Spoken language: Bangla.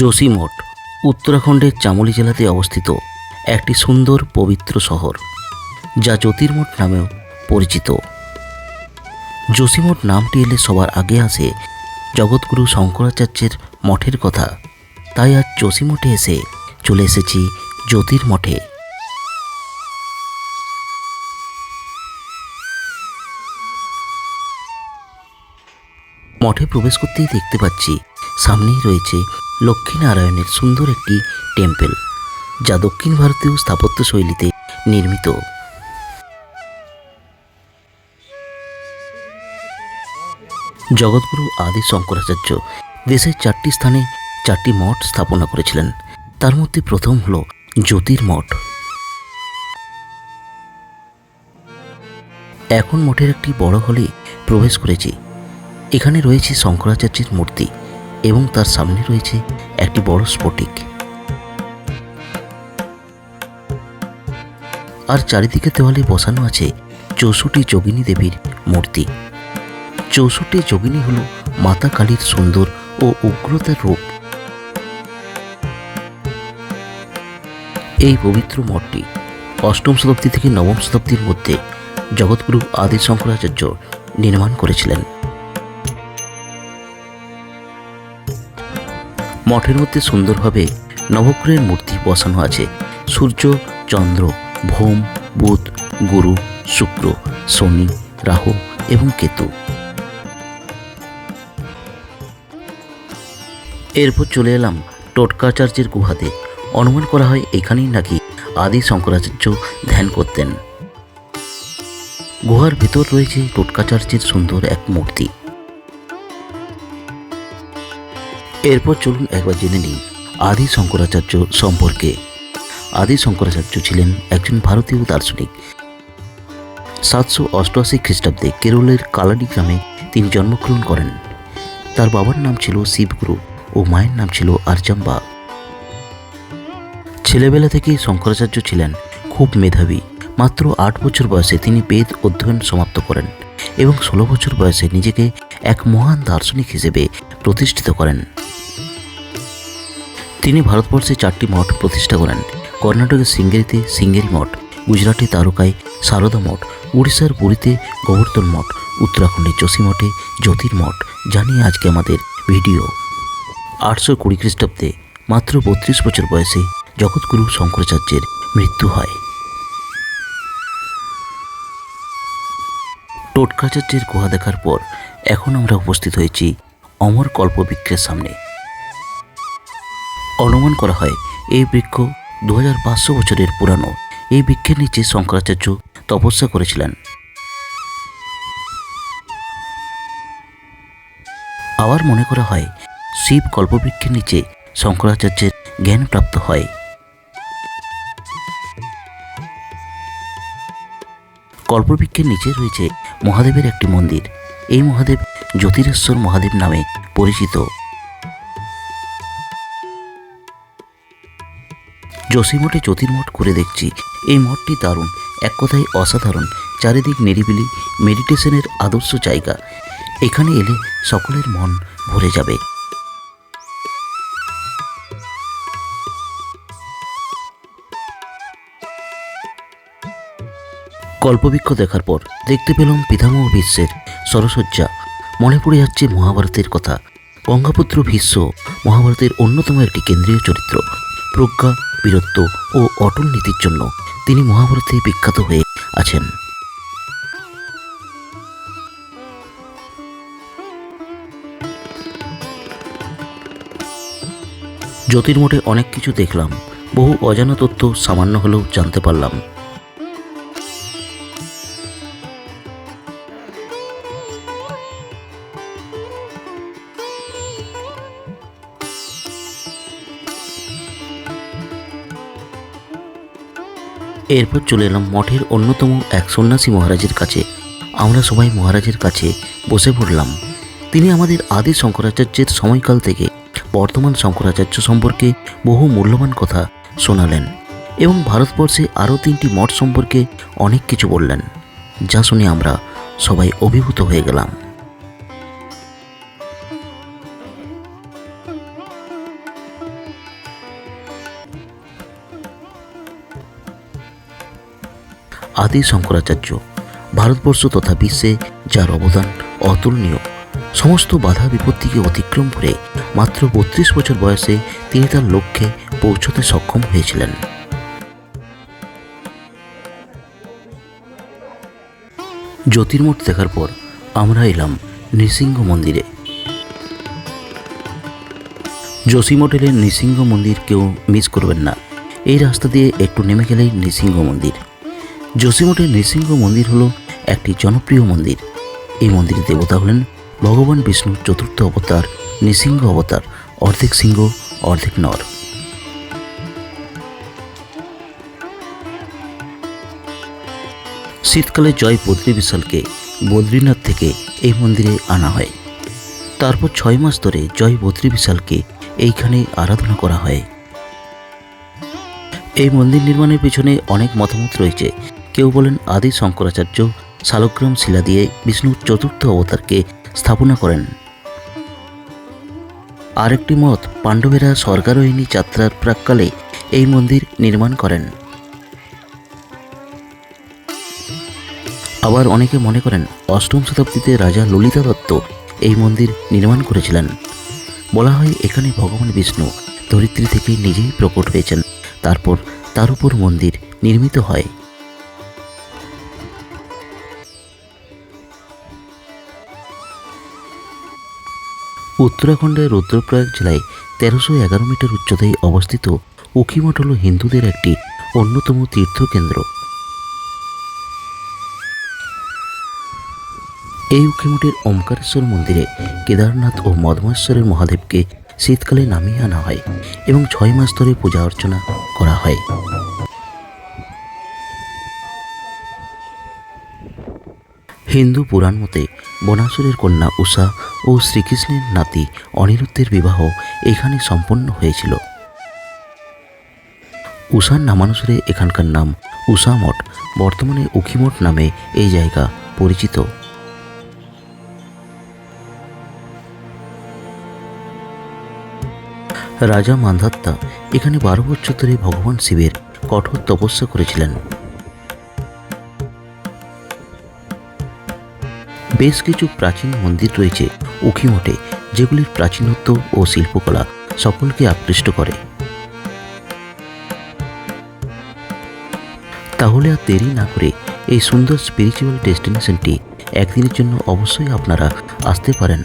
যোশী মঠ, উত্তরাখণ্ডের চামোলি জেলাতে অবস্থিত একটি সুন্দর পবিত্র শহর, যা জ্যোতির্মঠ নামেও পরিচিত। যোশীমঠ নামটি এলে সবার আগে আসে জগৎগুরু শঙ্করাচার্যের মঠের কথা। তাই আজ যোশীমঠে এসে চলে এসেছি জ্যোতির্মঠে। মঠে প্রবেশ করতেই দেখতে পাচ্ছি সামনেই রয়েছে লক্ষ্মীনারায়ণের সুন্দর একটি টেম্পল, যা দক্ষিণ ভারতীয় স্থাপত্য শৈলীতে নির্মিত। জগৎগুরু আদি শঙ্করাচার্য দেশের চারটি স্থানে চারটি মঠ স্থাপনা করেছিলেন। তার মধ্যে প্রথম হল জ্যোতির্মঠ। এখন মঠের একটি বড় হলে প্রবেশ করেছি। এখানে রয়েছে শঙ্করাচার্যের মূর্তি। এবং তার সামনে রয়েছে একটি বড় স্ফটিক। আর চারিদিকে দেওয়ালে বসানো আছে চৌষট্টি যোগিনী দেবীর মূর্তি। চৌষট্টি যোগিনী হল মাতা কালীর সুন্দর ও উগ্রতার রূপ। এই পবিত্র মঠটি অষ্টম শতাব্দী থেকে নবম শতাব্দীর মধ্যে জগৎগুরু আদি শঙ্করাচার্য নির্মাণ করেছিলেন। মঠের মধ্যে সুন্দরভাবে নবগ্রহের মূর্তি বসানো আছে। সূর্য, চন্দ্র, ভোম, বুধ, গুরু, শুক্র, শনি, রাহু এবং কেতু। এরপর চলে এলাম টোটকাচার্যের গুহাতে। অনুমান করা হয় এখানেই নাকি আদি শঙ্করাচার্য ধ্যান করতেন। গুহার ভেতর রয়েছে টোটকাচার্যের সুন্দর এক মূর্তি। এরপর চলুন একবার জেনে নিই আদি শঙ্করাচার্য সম্পর্কে। আদি শঙ্করাচার্য ছিলেন একজন ভারতীয় দার্শনিক। সাতশো অষ্টআশি খ্রিস্টাব্দে কেরলের কালাডি গ্রামে তিনি জন্মগ্রহণ করেন। তার বাবার নাম ছিল শিবগুরু ও মায়ের নাম ছিল আরজাম্বা ছেলেবেলা থেকেই শঙ্করাচার্য ছিলেন খুব মেধাবী। মাত্র আট বছর বয়সে তিনি বেদ অধ্যয়ন সমাপ্ত করেন এবং ষোলো বছর বয়সে নিজেকে এক মহান দার্শনিক হিসেবে প্রতিষ্ঠিত করেন। তিনি ভারতবর্ষে চারটি মঠ প্রতিষ্ঠা করেন। কর্ণাটকের সিঙ্গেরিতে সিঙ্গেরি মঠ, গুজরাটে তারকায় সারদা মঠ, উড়িষ্যার পুরীতে গোবর্ধন মঠ, উত্তরাখণ্ডের যোশী মঠে জ্যোতির মঠ। জানিয়ে আজকে আমাদের ভিডিও। আটশো কুড়ি খ্রিস্টাব্দে মাত্র বত্রিশ বছর বয়সে জগৎগুরু শঙ্করাচার্যের মৃত্যু হয়। টোটকাচার্যের গুহা দেখার পর এখন আমরা উপস্থিত হয়েছি অমর কল্পবৃক্ষের সামনে। অনুমান করা হয়, এই বৃক্ষ দু হাজার পাঁচশো বছরের পুরানো। এই বৃক্ষের নিচে শঙ্করাচার্য তপস্যা করেছিলেন। আবার মনে করা হয়, শিব কল্পবৃক্ষের নিচে শঙ্করাচার্যের জ্ঞান প্রাপ্ত হয়। কল্পবৃক্ষের নিচে রয়েছে মহাদেবের একটি মন্দির। এই মহাদেব জ্যোতিরেশ্বর মহাদেব নামে পরিচিত। যোশীমঠে জ্যোতির্মঠ করে দেখছি। এই মঠটি দারুণ, এক কথায় অসাধারণ, চারিদিক নিরিবিলি, মেডিটেশনের আদর্শ জায়গা। এখানে এলে সকলের মন ভরে যাবে। কল্পবৃক্ষ দেখার পর দেখতে পেলাম পিতামহ বিশ্বের সরসজ্জা। মনে পড়ে যাচ্ছে মহাভারতের কথা। গঙ্গাপুত্র ভীষ্ম মহাভারতের অন্যতম একটি কেন্দ্রীয় চরিত্র। প্রজ্ঞা বীরত্ব ও অটল নীতির জন্য তিনি মহাভারতে বিখ্যাত হয়ে আছেন। জ্যোতির্মঠে অনেক কিছু দেখলাম। বহু অজানা তথ্য সামান্য হলেও জানতে পারলাম। এরপর চলে এলাম মঠের অন্যতম এক সন্ন্যাসী মহারাজের কাছে। আমরা সবাই মহারাজের কাছে বসে পড়লাম। তিনি আমাদের আদি শঙ্করাচার্যের সময়কাল থেকে বর্তমান শঙ্করাচার্য সম্পর্কে বহু মূল্যবান কথা শোনালেন এবং ভারতবর্ষে আরও তিনটি মঠ সম্পর্কে অনেক কিছু বললেন, যা শুনে আমরা সবাই অভিভূত হয়ে গেলাম। আদি শঙ্করাচার্য, ভারতবর্ষ তথা বিশ্বে যার অবদান অতুলনীয়। সমস্ত বাধা বিপত্তিকে অতিক্রম করে মাত্র বত্রিশ বছর বয়সে তিনি তার লক্ষ্যে পৌঁছতে সক্ষম হয়েছিলেন। জ্যোতির্মঠ দেখার পর আমরা এলাম নৃসিংহ মন্দিরে। যোশী মডেলের নৃসিংহ মন্দির কেউ মিস করবেন না। এই রাস্তা দিয়ে একটু নেমে গেলেই নৃসিংহ মন্দির। যোশী মঠের নৃসিংহ মন্দির হলো একটি জনপ্রিয় মন্দির। এই মন্দিরের দেবতা হলেন ভগবান বিষ্ণুর চতুর্থ অবতার, নৃসিংহ অবতার, অর্ধেক সিংহ, অর্ধেক নর। শীতকালে জয় বদ্রী বিশালকে বদ্রীনাথ থেকে এই মন্দিরে আনা হয়। তারপর ছয় মাস ধরে জয় বদ্রী বিশালকে এইখানে আরাধনা করা হয়। এই মন্দির নির্মাণের পেছনে অনেক মতামত রয়েছে। কেউ বলেন আদি শঙ্করাচার্য শালগ্রাম শিলা দিয়ে বিষ্ণুর চতুর্থ অবতারকে স্থাপনা করেন। আরেকটি মত পাণ্ডবেরা স্বর্গারোহিণী যাত্রার প্রাককালে এই মন্দির নির্মাণ করেন। আবার অনেকে মনে করেন অষ্টম শতাব্দীতে রাজা ললিতা দত্ত এই মন্দির নির্মাণ করেছিলেন। বলা হয় এখানে ভগবান বিষ্ণু ধরিত্রী থেকে নিজেই প্রকট হয়েছেন। তারপর তার উপর মন্দির নির্মিত হয়। উত্তরাখণ্ডের রুদ্রপ্রয়াগ জেলায় তেরোশো এগারো মিটার উচ্চতায় অবস্থিত উখিমঠ হল হিন্দুদের একটি অন্যতম তীর্থকেন্দ্র। এই উখিমঠের ওমকারেশ্বর মন্দিরে কেদারনাথ ও মদমেশ্বরের মহাদেবকে শীতকালে নামিয়ে আনা হয় এবং ছয় মাস ধরে পূজা অর্চনা করা হয়। হিন্দু পুরাণ মতে বনাসুরের কন্যা উষা ও শ্রীকৃষ্ণের নাতি অনিরুদ্ধের বিবাহ এখানে সম্পন্ন হয়েছিল। উষার নামানুসারে এখানকার নাম উষা মঠ বর্তমানে উখিমঠ নামে এই জায়গা পরিচিত। রাজা মান্ধাত্তা এখানে বারো বছর ধরে ভগবান শিবের কঠোর তপস্যা করেছিলেন। বেশ কিছু প্রাচীন মন্দির রয়েছে উখিমঠে যেগুলির প্রাচীনত্ব ও শিল্পকলা সকলকে আকৃষ্ট করে। তাহলে আর দেরি না করে এই সুন্দর স্পিরিচুয়াল ডেস্টিনেশনটি একদিনের জন্য অবশ্যই আপনারা আসতে পারেন।